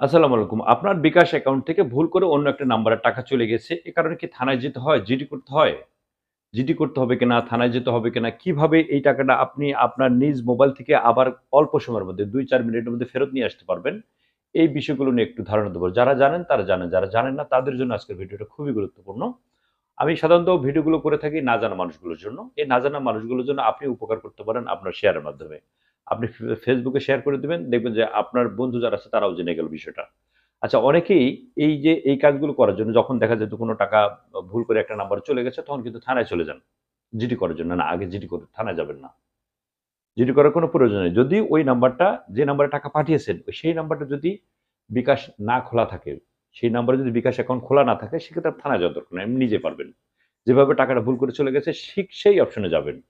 আসসালামু আলাইকুম। আপনার বিকাশ অ্যাকাউন্ট থেকে ভুল করে অন্য একটা নাম্বারে টাকা চলে গেছে, এ কারণে কি থানায় যেতে হয়? জিডি করতে হয়? জিডি করতে হবে কিনা? থানায় যেতে হবে কিনা? কীভাবে এই টাকাটা আপনি আপনার নিজ মোবাইল থেকে আবার অল্প সময়ের মধ্যে, দুই চার মিনিটের মধ্যে ফেরত নিয়ে আসতে পারবেন? এই বিষয়গুলো নিয়ে একটু ধারণা দেবো। যারা জানেন, তারা জানেন। যারা জানেন না, তাদের জন্য আজকের ভিডিওটা খুবই গুরুত্বপূর্ণ। আমি সাধারণত ভিডিওগুলো করে থাকি না জানা মানুষগুলোর জন্য। এই না জানা মানুষগুলোর জন্য আপনি উপকার করতে পারেন আপনার শেয়ারের মাধ্যমে। আপনি ফেসবুকে শেয়ার করে দেবেন, দেখবেন যে আপনার বন্ধু যারা আছে তারাও জেনে গেল বিষয়টা। আচ্ছা অনেকেই এই যে, এই কাজগুলো করার জন্য যখন দেখা যেত কোনো টাকা ভুল করে একটা নাম্বার চলে গেছে, তখন কিন্তু থানায় চলে যান। জিডি করার জন্য না, আগে জিডি করে, থানায় যাবেন না। জিডি করার কোনো প্রয়োজন নেই। যদি ওই নাম্বারটা যে নাম্বারে টাকা পাঠিয়েছেন সেই নাম্বারটা যদি বিকাশ না খোলা থাকে, সেই নাম্বারে যদি বিকাশ অ্যাকাউন্ট খোলা না থাকে, সেক্ষেত্রে থানায় যাওয়ার দরকার নেই। নিজে পারবেন। যেভাবে টাকাটা ভুল করে চলে গেছে, ঠিক সেই অপশনে যাবেন।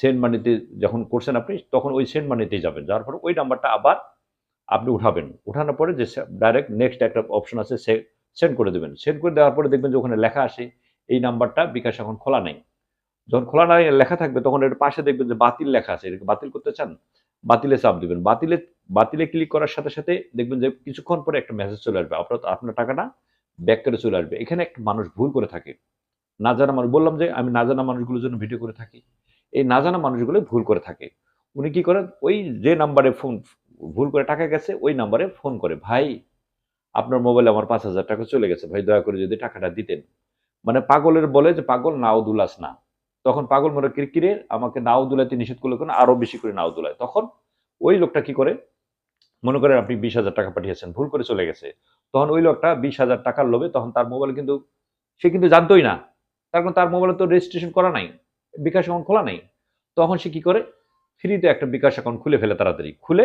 সেন্ড মানিতে যখন করছেন আপনি, তখন ওই সেন্ড মানিতেই যাবেন। যাওয়ার পর ওই নাম্বারটা আবার আপনি উঠাবেন। উঠানোর পরে যে ডাইরেক্ট নেক্সট একটা অপশন আছে, সে সেন্ড করে দেবেন। সেন্ড করে দেওয়ার পরে দেখবেন যে ওখানে লেখা আসে এই নাম্বারটা বিকাশ এখন খোলা নেই। যখন খোলা নাই, লেখা থাকবে, তখন এর পাশে দেখবেন যে বাতিল লেখা আছে। এটাকে বাতিল করতে চান, বাতিলে চাপ দেবেন। বাতিলে বাতিলে ক্লিক করার সাথে সাথে দেখবেন যে কিছুক্ষণ পরে একটা মেসেজ চলে আসবে। আপনার আপনার টাকাটা ব্যাক করে চলে আসবে। এখানে একটা মানুষ ভুল করে থাকে। না জানা মানুষ বললাম যে আমি না জানা মানুষগুলোর জন্য ভিডিও করে থাকি। এই না জানা মানুষগুলো ভুল করে থাকে। উনি কি করেন? ওই যে নাম্বারে ফোন, ভুল করে টাকা গেছে, ওই নাম্বারে ফোন করে, ভাই, আপনার মোবাইলে আমার পাঁচ হাজার টাকা চলে গেছে, ভাই, দয়া করে যদি টাকাটা দিতেন। মানে পাগলের বলে যে, পাগল, নাও দুলাস না। তখন পাগল মনে কিরকিরে আমাকে নাও দুলাইতে নিষেধ করলে কেন? আরও বেশি করে নাও দুলায়। তখন ওই লোকটা কি করে? মনে করেন, আপনি বিশ হাজার টাকা পাঠিয়েছেন, ভুল করে চলে গেছে। তখন ওই লোকটা বিশ হাজার টাকার লোভে তখন তার মোবাইল কিন্তু, সে কিন্তু জানতোই না। তার কারণ তার মোবাইলে তো রেজিস্ট্রেশন করা নাই। বিকাশ অ্যাকাউন্ট খোলা নাই, তখন সে কি করে? ফ্রিতে একটা বিকাশ অ্যাকাউন্ট খুলে ফেলে তাড়াতাড়ি। খুলে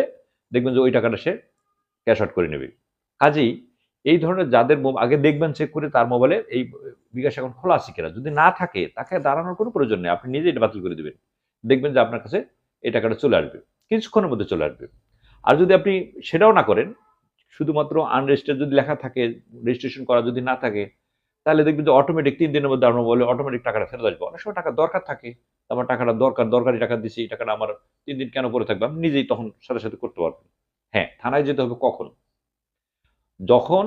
দেখবেন যে ওই টাকাটা সে ক্যাশ আউট করে নেবে। কাজেই এই ধরনের যাদের আগে দেখবেন চেক করে তার মোবাইলে এই বিকাশ অ্যাকাউন্ট খোলা আছে কিনা। যদি না থাকে, তাকে দাঁড়ানোর কোনো প্রয়োজন নেই। আপনি নিজে এটা বাতিল করে দেবেন। দেখবেন যে আপনার কাছে এই টাকাটা চলে আসবে। কিছুক্ষণের মধ্যে চলে আসবে। আর যদি আপনি সেটাও না করেন, শুধুমাত্র আনরেজিস্টার যদি লেখা থাকে রেজিস্ট্রেশন করা যদি না থাকে তাহলে দেখবেন যে অটোমেটিক তিন দিনের মধ্যে আপনার বলে অটোমেটিক টাকাটা ফেরত আসবে। অনেক সময় টাকা দরকার থাকে। আমার টাকাটা দরকার, দরকারি টাকা দিচ্ছি এই টাকাটা আমার তিন দিন কেন পরে থাকবে? আমি নিজেই তখন সাথে সাথে করতে পারবেন হ্যাঁ থানায় যেতে হবে কখন? যখন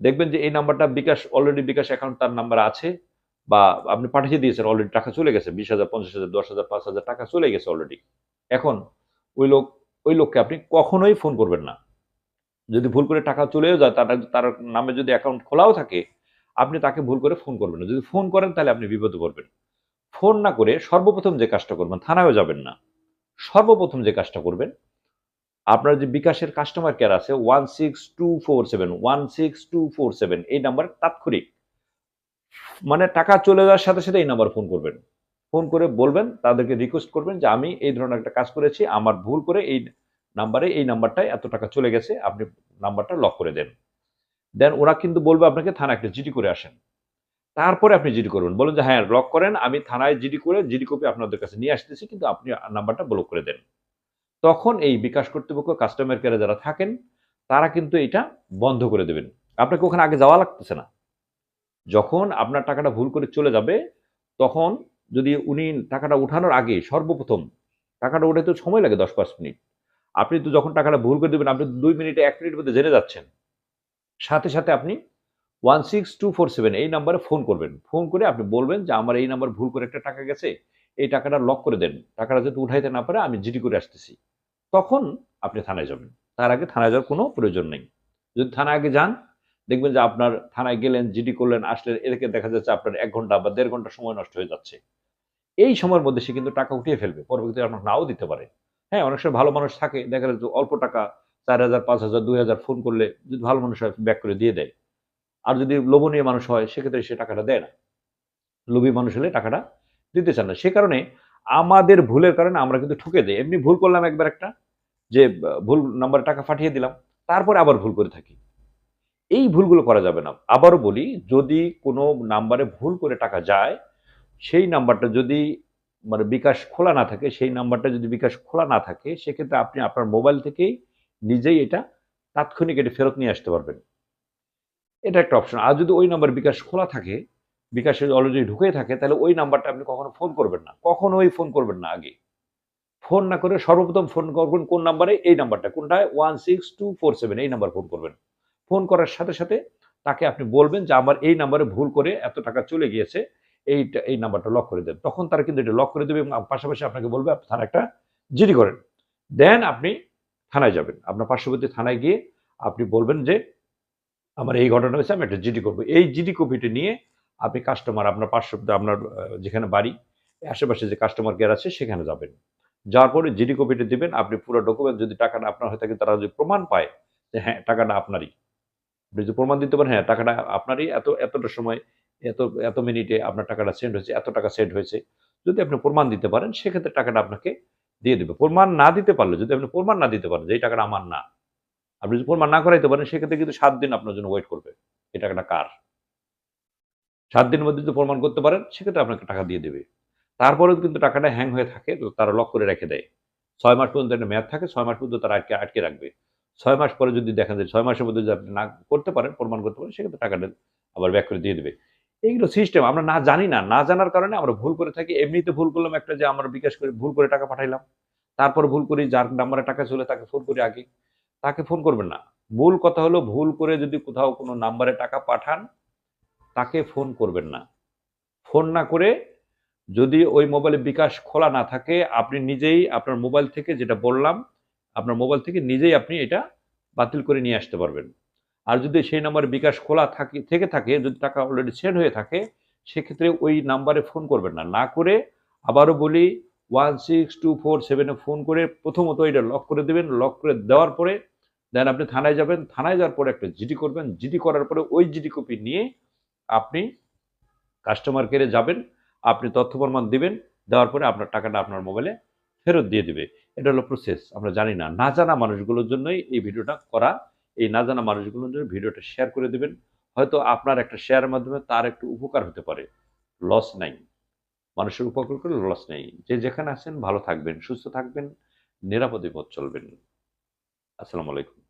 দেখবেন যে এই নাম্বারটা বিকাশ অলরেডি বিকাশ অ্যাকাউন্ট তার নাম্বার আছে বা আপনি পাঠিয়ে দিয়েছেন অলরেডি টাকা চলে গেছে, বিশ হাজার, পঞ্চাশ হাজার, দশ হাজার, পাঁচ হাজার টাকা চলে গেছে অলরেডি এখন ওই লোক, ওই লোককে আপনি কখনোই ফোন করবেন না। যদি ভুল করে টাকা চলেও যায়, তার তার নামে যদি অ্যাকাউন্ট খোলাও থাকে আপনি তাকে ভুল করে ফোন করবেন না। যদি ফোন করেন, তাহলে আপনি বিপদে পড়বেন। ফোন না করে সর্বপ্রথম যে কাজটা করবেন, থানায়ও যাবেন না। সর্বপ্রথম যে কাজটা করবেন, আপনার যে বিকাশের কাস্টমার কেয়ার আছে one six two four seven one six two four seven এই নাম্বার তাৎক্ষণিক। মানে টাকা চলে যাওয়ার সাথে সাথে এই নাম্বার ফোন করবেন। ফোন করে বলবেন, তাদেরকে রিকোয়েস্ট করবেন যে, আমি এই ধরনের একটা কাজ করেছি, আমার ভুল করে এই নাম্বারে এই নাম্বারটায় এত টাকা চলে গেছে, আপনি নাম্বারটা লক করে দেন। দেন ওরা কিন্তু বলবে আপনাকে থানা একটা জিডি করে আসেন। তারপরে আপনি জিডি করবেন বলেন যে হ্যাঁ ব্লক করেন, আমি থানায় জিডি করে জিডি কপি আপনাদের কাছে নিয়ে আসতেছি, কিন্তু আপনি নাম্বারটা ব্লক করে দেন। তখন এই বিকাশ কর্তৃপক্ষ কাস্টমার কেয়ারে যারা থাকেন, তারা কিন্তু এটা বন্ধ করে দেবেন। আপনাকে ওখানে আগে যাওয়া লাগতেছে না। যখন আপনার টাকাটা ভুল করে চলে যাবে, তখন যদি উনি টাকাটা উঠানোর আগে সর্বপ্রথম টাকাটা উঠাতে সময় লাগে দশ পাঁচ মিনিট। আপনি তো যখন টাকাটা ভুল করে দেবেন, আপনি দুই মিনিটে এক মিনিটের মধ্যে জেনে যাচ্ছেন। সাথে সাথে আপনি one six two four seven এই নাম্বারে ফোন করবেন। ফোন করে আপনি বলবেন যে, আমার এই নাম্বার ভুল করে একটা টাকা গেছে, এই টাকাটা লক করে দেন। টাকাটা যাতে উঠাইতে না পারে, আমি জিডি করে আসতেছি। তখন আপনি থানায় যাবেন। তার আগে থানায় যাওয়ার কোনো প্রয়োজন নেই। যদি থানায় আগে যান, দেখবেন যে আপনার থানায় গেলেন, জিডি করলেন, আসলেন, এদিকে দেখা যাচ্ছে আপনার এক ঘণ্টা বা দেড় ঘণ্টা সময় নষ্ট হয়ে যাচ্ছে। এই সময়ের মধ্যে সে কিন্তু টাকা উঠিয়ে ফেলবে। পরবর্তীতে আপনার নাও দিতে পারে। হ্যাঁ অনেক সময় ভালো মানুষ থাকে, দেখা যাচ্ছে অল্প টাকা চার হাজার, পাঁচ হাজার, দুই হাজার ফোন করলে যদি ভালো মানুষ হয় ব্যাক করে দিয়ে দেয়। আর যদি লোভনীয় মানুষ হয়, সেক্ষেত্রে সে টাকাটা দেয় না। লোভী মানুষ হলে টাকাটা দিতে চান না। সে কারণে আমাদের ভুলের কারণে আমরা কিন্তু ঠকে যাই। এমনি ভুল করলাম একবার একটা, যে, ভুল নাম্বারে টাকা পাঠিয়ে দিলাম, তারপরে আবার ভুল করে থাকি। এই ভুলগুলো করা যাবে না। আবারও বলি, যদি কোনো নাম্বারে ভুল করে টাকা যায়, সেই নাম্বারটা যদি মানে বিকাশ খোলা না থাকে, সেই নাম্বারটা যদি বিকাশ খোলা না থাকে, সেক্ষেত্রে আপনি আপনার মোবাইল থেকেই নিজেই এটা তাৎক্ষণিক এটা ফেরত নিয়ে আসতে পারবেন। এটা একটা অপশন আর যদি ওই নাম্বার বিকাশ খোলা থাকে, বিকাশে অলরেডি ঢুকে থাকে, তাহলে ওই নাম্বারটা আপনি কখনো ফোন করবেন না। কখনোই ফোন করবেন না আগে। ফোন না করে সর্বপ্রথম ফোন করবেন কোন নাম্বারে এই নাম্বারটা কোনটা? One six two four seven এই নাম্বার ফোন করবেন। ফোন করার সাথে সাথে তাকে আপনি বলবেন যে, আমার এই নাম্বারে ভুল করে এত টাকা চলে গিয়েছে। এইটা, এই নাম্বারটা লক করে দেন। তখন তারা কিন্তু এটা লক করে দেবে এবং পাশাপাশি আপনাকে বলবে আপনি থানায় একটা জিডি করেন। দেন আপনি থানায় যাবেন। আপনার পার্শ্ববর্তী থানায় গিয়ে আপনি বলবেন যে, আমার এই ঘটনা হয়েছে, আমি একটা জিডি করব। এই জিডি কপিটি নিয়ে আপনি কাস্টমার, আপনার পার্শ্ববর্তী, আপনার যেখানে বাড়ি, আশেপাশে যে কাস্টমার কেয়ার আছে, সেখানে যাবেন। যাওয়ার পরে জিডি কপিটি দিবেন, আপনি পুরো ডকুমেন্ট যদি টাকাটা আপনার হয়ে থাকে, তারা যদি প্রমাণ পায় যে হ্যাঁ টাকাটা আপনারই। আপনি যদি প্রমাণ দিতে পারেন হ্যাঁ টাকাটা আপনারই, এত, এতটা সময়, এত এত মিনিটে আপনার টাকাটা সেন্ড হয়েছে, এত টাকা সেন্ড হয়েছে। যদি আপনি প্রমাণ দিতে পারেন, সেক্ষেত্রে টাকাটা আপনাকে দিয়ে দেবে। প্রমাণ না দিতে পারলে, যদি আপনি প্রমাণ না দিতে পারেন যে এই টাকাটা আমার না, আপনি যদি প্রমাণ না করাইতে পারেন, সেক্ষেত্রে কিন্তু সাত দিন আপনার জন্য ওয়েট করবে। এই টাকাটা কার? সাত দিনের মধ্যে যদি প্রমাণ করতে পারেন, সেক্ষেত্রে আপনাকে টাকা দিয়ে দেবে। তারপরেও কিন্তু টাকাটা হ্যাং হয়ে থাকে তারা লক করে রেখে দেয়। ছয় মাস পর্যন্ত একটা মেয়াদ থাকে, ছয় মাস পর্যন্ত তারা আটকে আটকে রাখবে। ছয় মাস পরে যদি দেখেন যে ছয় মাসের মধ্যে যদি আপনি না করতে পারেন, প্রমাণ করতে পারেন, সেক্ষেত্রে টাকাটা আবার ব্যাক করে দিয়ে দেবে। এইগুলো সিস্টেম আমরা না জানি না না জানার কারণে আমরা ভুল করে থাকি। এমনিতে ভুল করলাম একটা যে আমরা বিকাশ করে ভুল করে টাকা পাঠাইলাম। তারপর ভুল করি, যার নাম্বারে টাকা চলে তাকে ফোন করি আগে। তাকে ফোন করবেন না। ভুল কথা হলো ভুল করে যদি কোথাও কোনো নাম্বারে টাকা পাঠান, তাকে ফোন করবেন না। ফোন না করে যদি ওই মোবাইলে বিকাশ খোলা না থাকে, আপনি নিজেই আপনার মোবাইল থেকে যেটা বললাম, আপনার মোবাইল থেকে নিজেই আপনি এটা বাতিল করে নিয়ে আসতে পারবেন। আর যদি সেই নাম্বারে বিকাশ খোলা থাকে, থেকে থাকে, যদি টাকা অলরেডি সেন্ড হয়ে থাকে, সেক্ষেত্রে ওই নাম্বারে ফোন করবেন না। না করে আবারও বলি ওয়ান সিক্স টু ফোর সেভেনে ফোন করে প্রথমত এটা লক করে দেবেন। লক করে দেওয়ার পরে দেন আপনি থানায় যাবেন। থানায় যাওয়ার পরে একটা জিডি করবেন। জিডি করার পরে ওই জিডি কপি নিয়ে আপনি কাস্টমার কেয়ারে যাবেন। আপনি তথ্য প্রমাণ দিবেন। দেওয়ার পরে আপনার টাকাটা আপনার মোবাইলে ফেরত দিয়ে দেবে। এটা হলো প্রসেস আমরা জানি না। না জানা মানুষগুলোর জন্যই এই ভিডিওটা করা এই না জানা মানুষগুলোর জন্য ভিডিওটা শেয়ার করে দেবেন। হয়তো আপনার একটা শেয়ারের মাধ্যমে তার একটু উপকার হতে পারে। লস নাই। মানুষের উপকার করে লস নেই। যে যেখানে আছেন ভালো থাকবেন, সুস্থ থাকবেন, নিরাপদে পথ চলবেন। আসসালামু আলাইকুম।